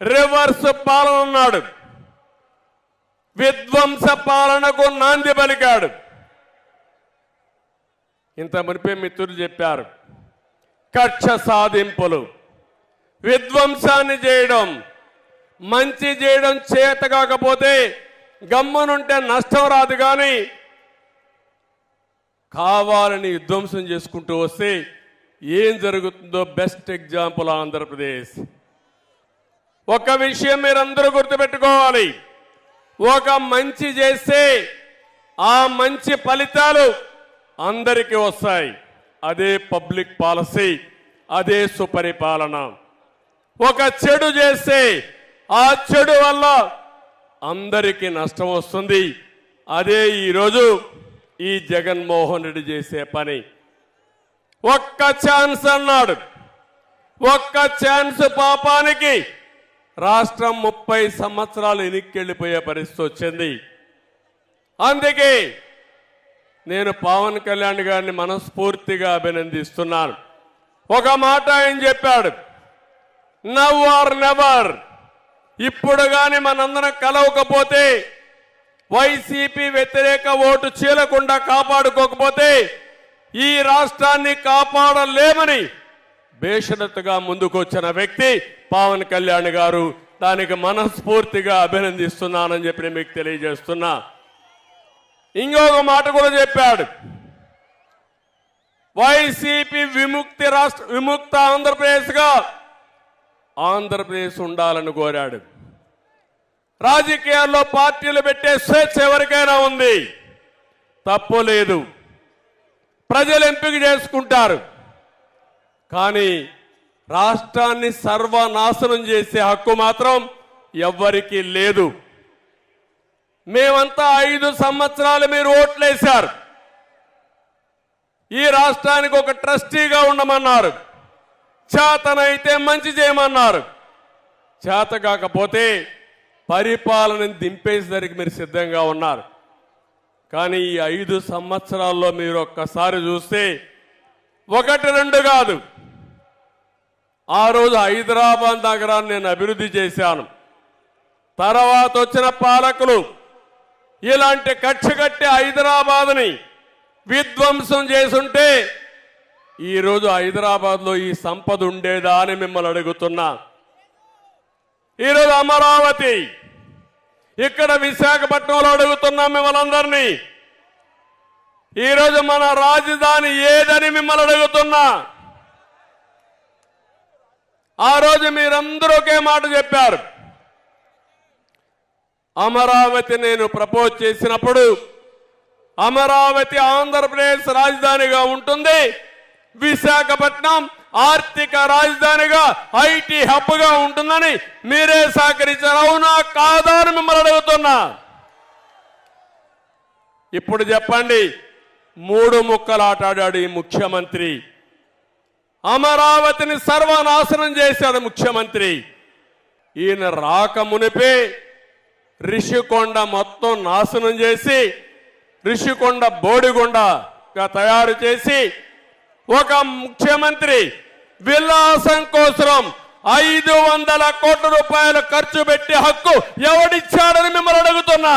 Reverse పాలన ఉన్నాడు విధ్వంస పాలనకు నాంది పలికాడు. ఇంత మునిపే మిత్రులు చెప్పారు కక్ష సాధింపులు విధ్వంసాన్ని చేయడం మంచి చేయడం చేత కాకపోతే గమ్మునుంటే నష్టం రాదు కానీ కావాలని విధ్వంసం చేసుకుంటూ వస్తే ఏం జరుగుతుందో బెస్ట్ ఎగ్జాంపుల్ ఆంధ్రప్రదేశ్. ఒక విషయం మీరందరూ గుర్తుపెట్టుకోవాలి. ఒక మంచి చేస్తే ఆ మంచి ఫలితాలు అందరికీ వస్తాయి. అదే పబ్లిక్ పాలసీ అదే సుపరిపాలన. ఒక చెడు చేస్తే ఆ చెడు వల్ల అందరికీ నష్టం వస్తుంది. అదే ఈరోజు ఈ జగన్మోహన్ రెడ్డి చేసే పని. ఒక్క ఛాన్స్ అన్నాడు. ఒక్క ఛాన్స్ పాపానికి రాష్ట్రం ముప్పై సంవత్సరాలు ఎనిక్కెళ్ళిపోయే పరిస్థితి వచ్చింది. అందుకే నేను పవన్ కళ్యాణ్ గారిని మనస్ఫూర్తిగా అభినందిస్తున్నాను. ఒక మాట ఆయన చెప్పాడు నవ్ ఆర్ నెవర్. ఇప్పుడు కానీ మనందరం కలవకపోతే వైసీపీ వ్యతిరేక ఓటు చీలకుండా కాపాడుకోకపోతే ఈ రాష్ట్రాన్ని కాపాడలేమని బేషరతుగా ముందుకొచ్చిన వ్యక్తి పవన్ కళ్యాణ్ గారు. దానికి మనస్ఫూర్తిగా అభినందిస్తున్నానని చెప్పి నేను మీకు తెలియజేస్తున్నా. ఇంకొక మాట కూడా చెప్పాడు. వైసీపీ విముక్తి రాష్ట్ర విముక్త ఆంధ్రప్రదేశ్గా ఆంధ్రప్రదేశ్ ఉండాలని కోరాడు. రాజకీయాల్లో పార్టీలు పెట్టే స్వేచ్ఛ ఎవరికైనా ఉంది? తప్పు లేదు. ప్రజలు ఎంపిక చేసుకుంటారు. కానీ రాష్ట్రాన్ని సర్వనాశనం చేసే హక్కు మాత్రం ఎవ్వరికీ లేదు. మేమంతా ఐదు సంవత్సరాలు మీరు ఓట్లేశారు. ఈ రాష్ట్రానికి ఒక ట్రస్టీగా ఉండమన్నారు. చేతనైతే మంచి చేయమన్నారు. చేత కాకపోతే పరిపాలనని దింపేసరికి మీరు సిద్ధంగా ఉన్నారు. కానీ ఈ ఐదు సంవత్సరాల్లో మీరు ఒక్కసారి చూస్తే ఒకటి రెండు కాదు. ఆ రోజు హైదరాబాద్ నగరాన్ని నేను అభివృద్ధి చేశాను. తర్వాత వచ్చిన పాలకులు ఇలాంటి కక్ష కట్టి హైదరాబాద్ని విధ్వంసం చేసుంటే ఈరోజు హైదరాబాద్లో ఈ సంపద ఉండేదా అని మిమ్మల్ని అడుగుతున్నా. ఈరోజు అమరావతి ఇక్కడ విశాఖపట్నంలో అడుగుతున్నాం మిమ్మల్ని అందరినీ. ఈరోజు మన రాజధాని ఏదని మిమ్మల్ని అడుగుతున్నా. ఆ రోజు మీరందరూ ఒకే మాట చెప్పారు. అమరావతి నేను ప్రపోజ్ చేసినప్పుడు అమరావతి ఆంధ్రప్రదేశ్ రాజధానిగా ఉంటుంది. విశాఖపట్నం ఆర్థిక రాజధానిగా ఐటీ హబ్గా ఉంటుందని మీరే సహకరించారు. అవునా కాదా అని మిమ్మల్ని అడుగుతున్నా. ఇప్పుడు చెప్పండి మూడు ముక్కలు ఆటాడాడు ఈ ముఖ్యమంత్రి. అమరావతిని సర్వనాశనం చేశాడు ముఖ్యమంత్రి. ఈయన రాక మునిపే రిషికొండ మొత్తం నాశనం చేసి రిషికొండ బోడిగొండగా తయారు చేసి ఒక ముఖ్యమంత్రి విలాసం కోసం ఐదు వందల కోట్ల రూపాయలు ఖర్చు పెట్టి హక్కు ఎవడిచ్చాడని మిమ్మల్ని అడుగుతున్నా.